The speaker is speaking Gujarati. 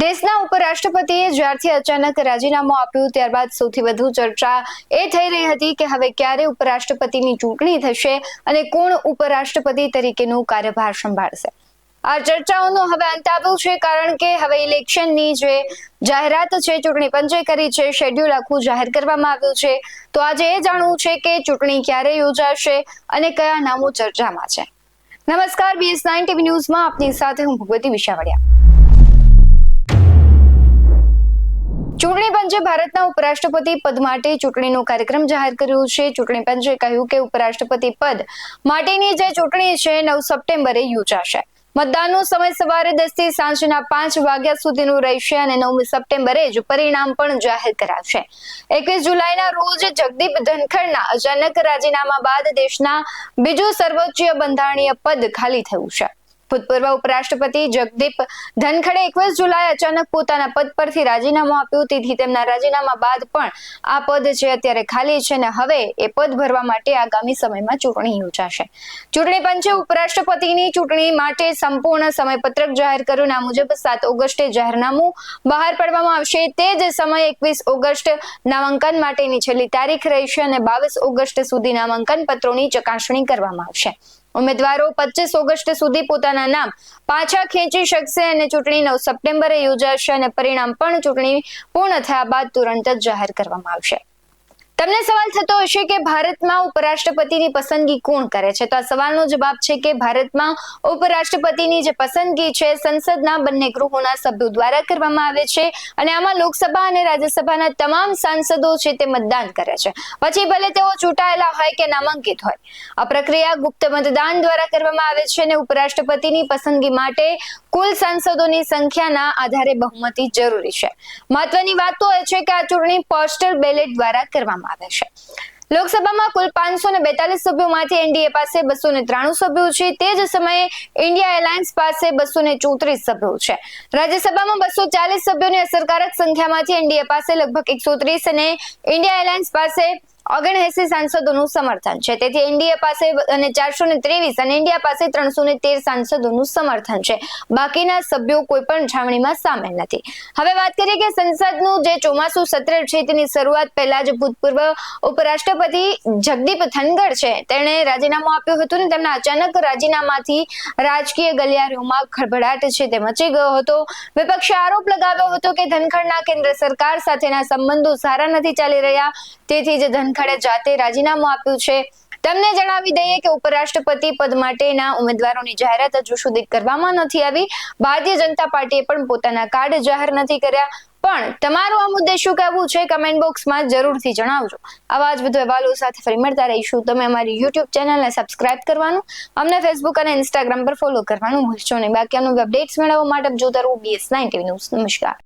દેશના ઉપરાષ્ટ્રપતિએ જ્યારથી અચાનક રાજીનામું આપ્યું ત્યારબાદ સૌથી વધુ ચર્ચા એ થઈ રહી હતી કે હવે ક્યારે ઉપરાષ્ટ્રપતિની ચૂંટણી થશે અને કોણ ઉપરાષ્ટ્રપતિ તરીકેનો કાર્યભાર સંભાળશે. આ ચર્ચાઓનો હવે અંત આવ્યો છે કારણ કે હવે ઇલેક્શનની જે જાહેરાત છે, ચૂંટણી પંચે કરી છે, શેડ્યુલ આખું જાહેર કરવામાં આવ્યું છે. તો આજે એ જાણવું છે કે ચૂંટણી ક્યારે યોજાશે અને કયા નામો ચર્ચામાં છે. નમસ્કાર બીએસ નાઇન ટીવી ન્યૂઝમાં આપની સાથે હું ભગવતી વિશાવડિયા. ચૂંટણી પંચે ભારતના ઉપરાષ્ટ્રપતિ પદ માટે ચૂંટણીનો કાર્યક્રમ જાહેર કર્યો છે. ચૂંટણી પંચે કહ્યું કે ઉપરાષ્ટ્રપતિ પદ માટેની જે ચૂંટણી છે, નવ સપ્ટેમ્બરે યોજાશે. મતદાનનો સમય સવારે દસથી સાંજના પાંચ વાગ્યા સુધીનું રહેશે અને નવમી સપ્ટેમ્બરે જ પરિણામ પણ જાહેર કરાશે. એકવીસ જુલાઈના રોજ જગદીપ ધનખડના અચાનક રાજીનામા બાદ દેશના બીજું સર્વોચ્ચ બંધારણીય પદ ખાલી થયું છે. ભૂતપૂર્વ ઉપરાષ્ટ્રપતિ જગદીપ ધનખડે એકવીસ જુલાઈ અચાનક પોતાના પદ પરથી રાજીનામું આપ્યું. તેથી તેમના રાજીનામા બાદ પણ આ પદ છે અત્યારે ખાલી છે અને હવે એ પદ ભરવા માટે આગામી સમયમાં ચૂંટણી યોજાશે. ચૂંટણી પંચે ઉપરાષ્ટ્રપતિની ચૂંટણી માટે સંપૂર્ણ સમયપત્રક જાહેર કર્યું. આ મુજબ સાત ઓગસ્ટે જાહેરનામું બહાર પાડવામાં આવશે. તે જ સમયે એકવીસ ઓગસ્ટ નામાંકન માટેની છેલ્લી તારીખ રહેશે અને બાવીસ ઓગસ્ટ સુધી નામાંકન પત્રોની ચકાસણી કરવામાં આવશે. ઉમેદવારો પચીસ ઓગસ્ટ સુધી પોતાના નામ પાછા ખેંચી શકશે અને ચૂંટણી નવ સપ્ટેમ્બરે યોજાશે અને પરિણામ પણ ચૂંટણી પૂર્ણ થયા બાદ તુરંત જ જાહેર કરવામાં આવશે. તમને સવાલ થતો હશે કે ભારતમાં ઉપરાષ્ટ્રપતિની પસંદગી કોણ કરે છે? તો આ સવાલનો જવાબ છે કે ભારતમાં ઉપરાષ્ટ્રપતિની જે પસંદગી છે, સંસદના બંને ગૃહોના સભ્યો દ્વારા કરવામાં આવે છે અને આમાં લોકસભા અને રાજ્યસભાના તમામ સાંસદો છે તે મતદાન કરે છે. પછી ભલે તેઓ ચૂંટાયેલા હોય કે નામાંકિત હોય, આ પ્રક્રિયા ગુપ્ત મતદાન દ્વારા કરવામાં આવે છે અને ઉપરાષ્ટ્રપતિની પસંદગી માટે કુલ સાંસદોની સંખ્યાના આધારે બહુમતી જરૂરી છે. મહત્વની વાત તો એ છે કે આ ચૂંટણી પોસ્ટલ બેલેટ દ્વારા કરવામાં આવે છે. લોકસભામાં કુલ પાંચસો ને બેતાલીસ સભ્યોમાંથી એનડીએ પાસે બસો ને ત્રાણું સભ્યો છે. તે જ સમયે ઇન્ડિયા એલાયન્સ પાસે બસો ને ચોત્રીસ સભ્યો છે. રાજ્યસભામાં બસો ચાલીસ સભ્યોની અસરકારક સંખ્યામાંથી એનડીએ પાસે લગભગ એકસો ત્રીસ અને ઇન્ડિયા એલાયન્સ પાસે ઓગણએસી સાંસદોનું સમર્થન છે. તેથી એનડીએ પાસે અને ચારસો ને ત્રેવીસ અને ઇન્ડિયા પાસે ત્રણસો ને તેર સાંસદોનું સમર્થન છે. બાકીના સભ્યો કોઈ પણ છાવણીમાં સામેલ નથી. હવે વાત કરીએ કે સંસદનું જે ચોમાસું સત્ર છે તેની શરૂઆત પહેલા જ ભૂતપૂર્વ ઉપરાષ્ટ્રપતિ જગદીપ ધનગર છે. તેણે રાજીનામું આપ્યું હતું ને તેમના અચાનક રાજીનામાથી રાજકીય ગલિયારીઓમાં ખળભળાટ છે તે મચી ગયો હતો. વિપક્ષે આરોપ લગાવ્યો હતો કે ધનખડના કેન્દ્ર સરકાર સાથેના સંબંધો સારા નથી ચાલી રહ્યા. તેથી જ ધનખડે જાતે રાજીનામું આપ્યું છે. તમને જણાવી દઈએ કે ઉપરાષ્ટ્રપતિ પદ માટેના ઉમેદવારોની જાહેરાત હજુ સુધી કરવામાં નથી આવી. ભારતીય જનતા પાર્ટીએ પણ પોતાના કાર્ડ જાહેર નથી કર્યા. પણ તમારું આ મુદ્દે શું કહેવું છે કમેન્ટ બોક્સમાં જરૂરથી જણાવજો. આવા જ વધુ અહેવાલો સાથે ફરી મળતા રહીશું. તમે અમારી યુટ્યુબ ચેનલને સબસ્ક્રાઇબ કરવાનું, અમને ફેસબુક અને ઇન્સ્ટાગ્રામ પર ફોલો કરવાનું ભૂલશો નહીં. બાકી અપડેટ્સ મેળવવા માટે જોતા રહો બીએસ નાઇન ટીવી ન્યૂઝ નમસ્કાર.